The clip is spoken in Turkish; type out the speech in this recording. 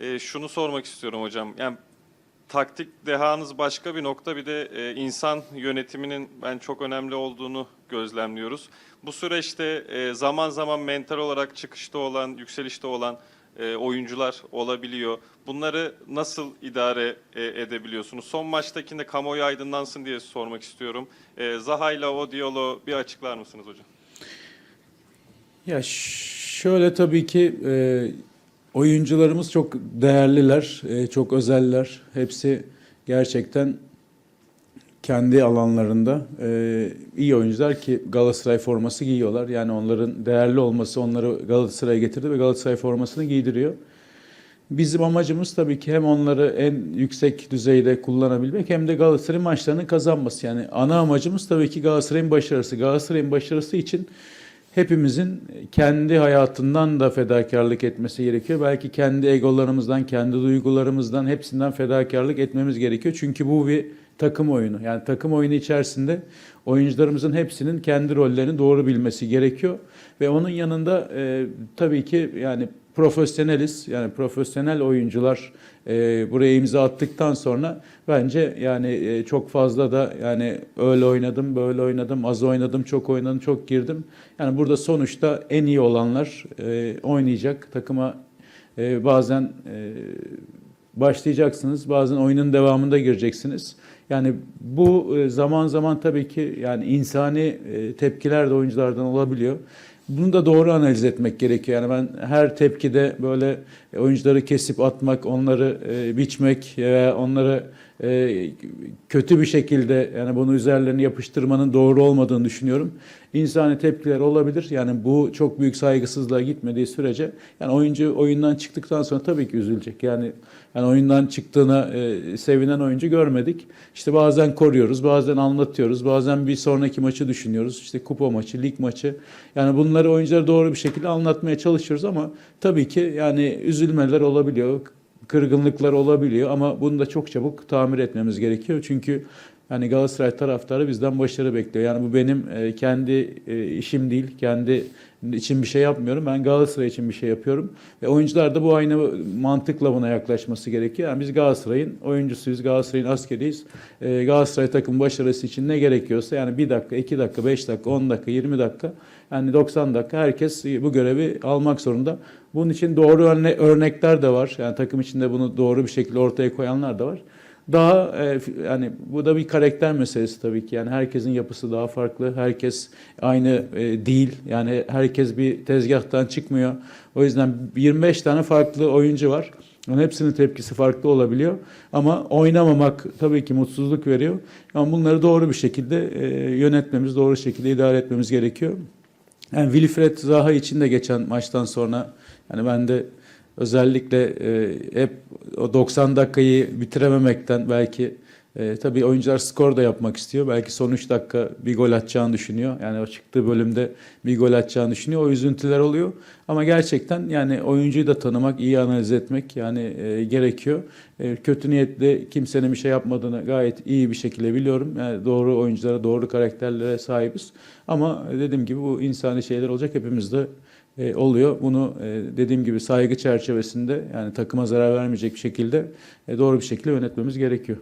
E, şunu sormak istiyorum hocam. Yani taktik dehanız başka bir nokta bir de e, insan yönetiminin ben çok önemli olduğunu gözlemliyoruz. Bu süreçte e, zaman zaman mental olarak çıkışta olan, yükselişte olan e, oyuncular olabiliyor. Bunları nasıl idare e, edebiliyorsunuz? Son maçtakinde kamuoyu aydınlansın diye sormak istiyorum. E, Zaha ile o diyaloğu bir açıklar mısınız hocam? Ya şöyle tabii ki e, oyuncularımız çok değerliler, e, çok özeller. Hepsi gerçekten kendi alanlarında e, iyi oyuncular ki Galatasaray forması giyiyorlar. Yani onların değerli olması onları Galatasaray'a getirdi ve Galatasaray formasını giydiriyor. Bizim amacımız tabii ki hem onları en yüksek düzeyde kullanabilmek hem de Galatasaray'ın maçlarını kazanması. Yani ana amacımız tabii ki Galatasaray'ın başarısı. Galatasaray'ın başarısı için hepimizin kendi hayatından da fedakarlık etmesi gerekiyor. Belki kendi egolarımızdan, kendi duygularımızdan hepsinden fedakarlık etmemiz gerekiyor. Çünkü bu bir takım oyunu. Yani takım oyunu içerisinde oyuncularımızın hepsinin kendi rollerini doğru bilmesi gerekiyor. Ve onun yanında e, tabii ki yani profesyoneliz. Yani profesyonel oyuncular e, buraya imza attıktan sonra bence yani e, çok fazla da yani öyle oynadım, böyle oynadım, az oynadım, çok oynadım, çok girdim. Yani burada sonuçta en iyi olanlar e, oynayacak. Takıma e, bazen e, başlayacaksınız, bazen oyunun devamında gireceksiniz. Yani bu e, zaman zaman tabii ki yani insani e, tepkiler de oyunculardan olabiliyor. Bunu da doğru analiz etmek gerekiyor. Yani ben her tepkide böyle oyuncuları kesip atmak, onları e, biçmek veya onları e, kötü bir şekilde yani bunu üzerlerine yapıştırmanın doğru olmadığını düşünüyorum. İnsani tepkiler olabilir. Yani bu çok büyük saygısızlığa gitmediği sürece yani oyuncu oyundan çıktıktan sonra tabii ki üzülecek. Yani yani oyundan çıktığına e, sevinen oyuncu görmedik. İşte bazen koruyoruz, bazen anlatıyoruz, bazen bir sonraki maçı düşünüyoruz. İşte kupa maçı, lig maçı. Yani bunları oyunculara doğru bir şekilde anlatmaya çalışıyoruz ama tabii ki yani üzülmeler olabiliyor, kırgınlıklar olabiliyor ama bunu da çok çabuk tamir etmemiz gerekiyor. Çünkü yani Galatasaray taraftarı bizden başarı bekliyor. Yani bu benim e, kendi e, işim değil, kendi için bir şey yapmıyorum. Ben Galatasaray için bir şey yapıyorum. Ve oyuncular da bu aynı mantıkla buna yaklaşması gerekiyor. Yani biz Galatasaray'ın oyuncusuyuz, Galatasaray'ın askeriyiz. E, Galatasaray takım başarısı için ne gerekiyorsa yani bir dakika, iki dakika, beş dakika, on dakika, yirmi dakika yani 90 dakika herkes bu görevi almak zorunda. Bunun için doğru örne örnekler de var. Yani takım içinde bunu doğru bir şekilde ortaya koyanlar da var. Daha e, yani bu da bir karakter meselesi tabii ki. Yani herkesin yapısı daha farklı. Herkes aynı e, değil. Yani herkes bir tezgahtan çıkmıyor. O yüzden 25 tane farklı oyuncu var. Onun hepsinin tepkisi farklı olabiliyor. Ama oynamamak tabii ki mutsuzluk veriyor. Ama bunları doğru bir şekilde e, yönetmemiz, doğru şekilde idare etmemiz gerekiyor. Yani Wilfred Zaha için de geçen maçtan sonra yani ben de özellikle e, hep o 90 dakikayı bitirememekten belki e, tabii oyuncular skor da yapmak istiyor. Belki son 3 dakika bir gol atacağını düşünüyor. Yani o çıktığı bölümde bir gol atacağını düşünüyor. O üzüntüler oluyor. Ama gerçekten yani oyuncuyu da tanımak, iyi analiz etmek yani e, gerekiyor. E, kötü niyetle kimsenin bir şey yapmadığını gayet iyi bir şekilde biliyorum. Yani doğru oyunculara, doğru karakterlere sahibiz. Ama dediğim gibi bu insani şeyler olacak. Hepimiz de e, oluyor. Bunu e, dediğim gibi saygı çerçevesinde yani takıma zarar vermeyecek bir şekilde e, doğru bir şekilde yönetmemiz gerekiyor.